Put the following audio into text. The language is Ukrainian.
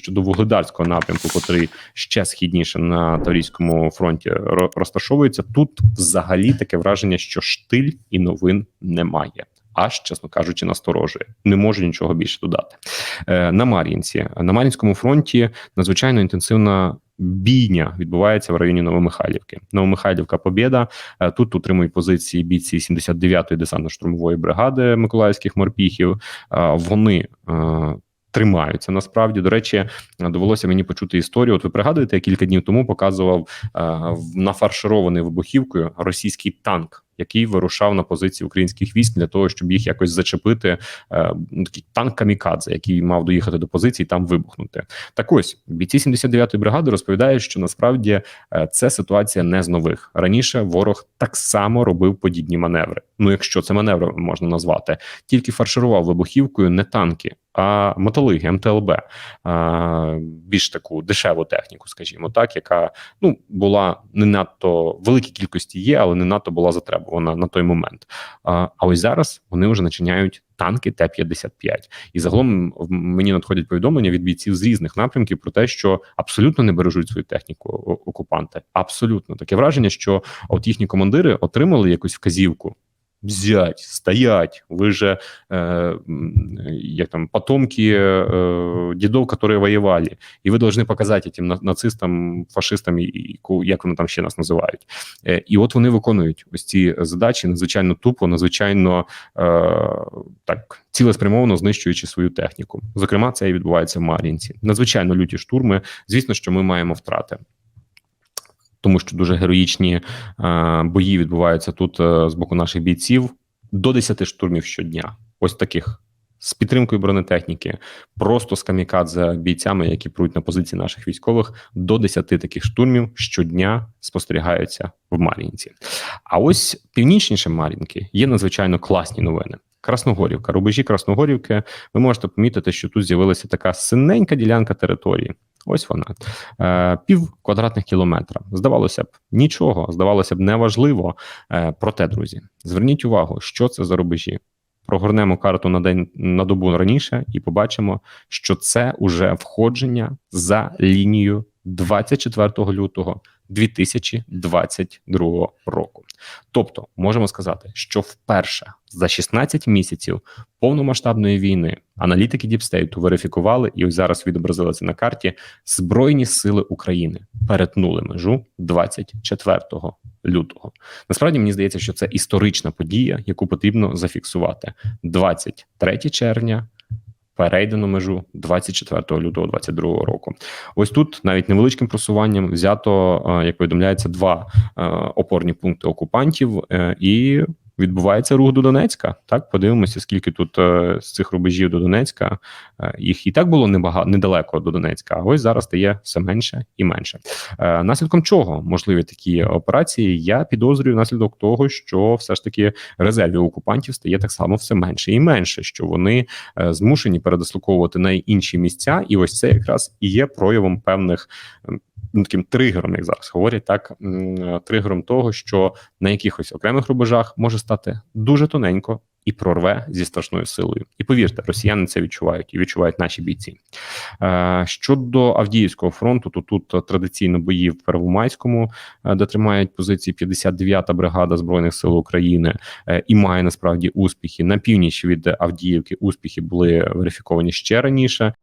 щодо вугледарського напрямку, котрий ще східніше на Таврійському фронті ро- розташовується. Тут взагалі таке враження, що штиль і новин немає. Аж, чесно кажучи, насторожує. Не можу нічого більше додати. Е, на Мар'їнці. На Мар'їнському фронті надзвичайно інтенсивна бійня відбувається в районі Новомихайлівки. Новомихайлівка Побєда. Е, Тут утримують позиції бійці 79-ї десантно-штурмової бригади Миколаївських морпіхів. Е, Вони е, тримаються насправді. До речі, довелося мені почути історію. От ви пригадуєте, я кілька днів тому показував е, нафарширований вибухівкою російський танк. Який вирушав на позиції українських військ для того, щоб їх якось зачепити, е, ну, такий танк камікадзе, який мав доїхати до позиції, там вибухнути. Так ось бійці 79-ї бригади розповідають, що насправді е, це ситуація не з нових. Раніше ворог так само робив подібні маневри. Ну, якщо це маневри можна назвати, тільки фарширував вибухівкою не танки, а мотолиги МТЛБ, а, більш таку дешеву техніку, скажімо так, яка ну була не надто великій кількості є, але не надто була затребувана на той момент. А, а ось зараз вони вже начиняють танки Т-55. І загалом мені надходять повідомлення від бійців з різних напрямків про те, що абсолютно не бережуть свою техніку окупанти. Абсолютно таке враження, що от їхні командири отримали якусь вказівку. Взять, стоять, ви же м, як там потомки е, дідов, які воювали, і ви повинні показати цим на- нацистам, фашистам, і, і як вони там ще нас називають. Е, і от вони виконують ось ці задачі надзвичайно тупо, надзвичайно е, так цілеспрямовано знищуючи свою техніку. Зокрема, це і відбувається в Мар'їнці. Надзвичайно люті штурми. Звісно, що ми маємо втрати. Тому що дуже героїчні е, бої відбуваються тут е, з боку наших бійців до 10 штурмів щодня. Ось таких з підтримкою бронетехніки, просто з камікадзе бійцями, які пруть на позиції наших військових, до 10 таких штурмів щодня спостерігаються в Мар'їнці. А ось північніше Мар'їнки є надзвичайно класні новини. Красногорівка, рубежі Красногорівки. Ви можете помітити, що тут з'явилася така синенька ділянка території. Ось вона е, пів квадратних кілометра. Здавалося б, нічого, здавалося б, неважливо. Е, проте, друзі, зверніть увагу, що це за рубежі. Прогорнемо карту на день на добу раніше і побачимо, що це уже входження за лінією 24 лютого 2022 року. Тобто, можемо сказати, що вперше за 16 місяців повномасштабної війни аналітики Діпстейту верифікували і ось зараз відобразили це на карті. Збройні сили України перетнули межу 24 лютого. Насправді мені здається, що це історична подія, яку потрібно зафіксувати 23 червня. Перейдено межу 24 лютого 22 року. Ось тут навіть невеличким просуванням взято, е, як повідомляється, два е, опорні пункти окупантів, е, і відбувається рух до Донецька. Так, подивимося, скільки тут е, з цих рубежів до Донецька. Е, Їх і так було небагато недалеко до Донецька, а ось зараз стає все менше і менше. Е, Наслідком чого можливі такі операції? Я підозрюю наслідок того, що все ж таки резервів окупантів стає так само все менше і менше, що вони змушені передислоковувати на інші місця, і ось це якраз і є проявом певних. ем, ну, Таким тригером, як зараз говорять, так тригером того, що на якихось окремих рубежах може стати дуже тоненько і прорве зі страшною силою. І повірте, росіяни це відчувають і відчувають наші бійці. Е, Щодо Авдіївського фронту, то тут традиційно бої в Первомайському, е, де тримають позиції 59-та бригада збройних сил України е, і має насправді успіхи на північ від Авдіївки. Успіхи були верифіковані ще раніше.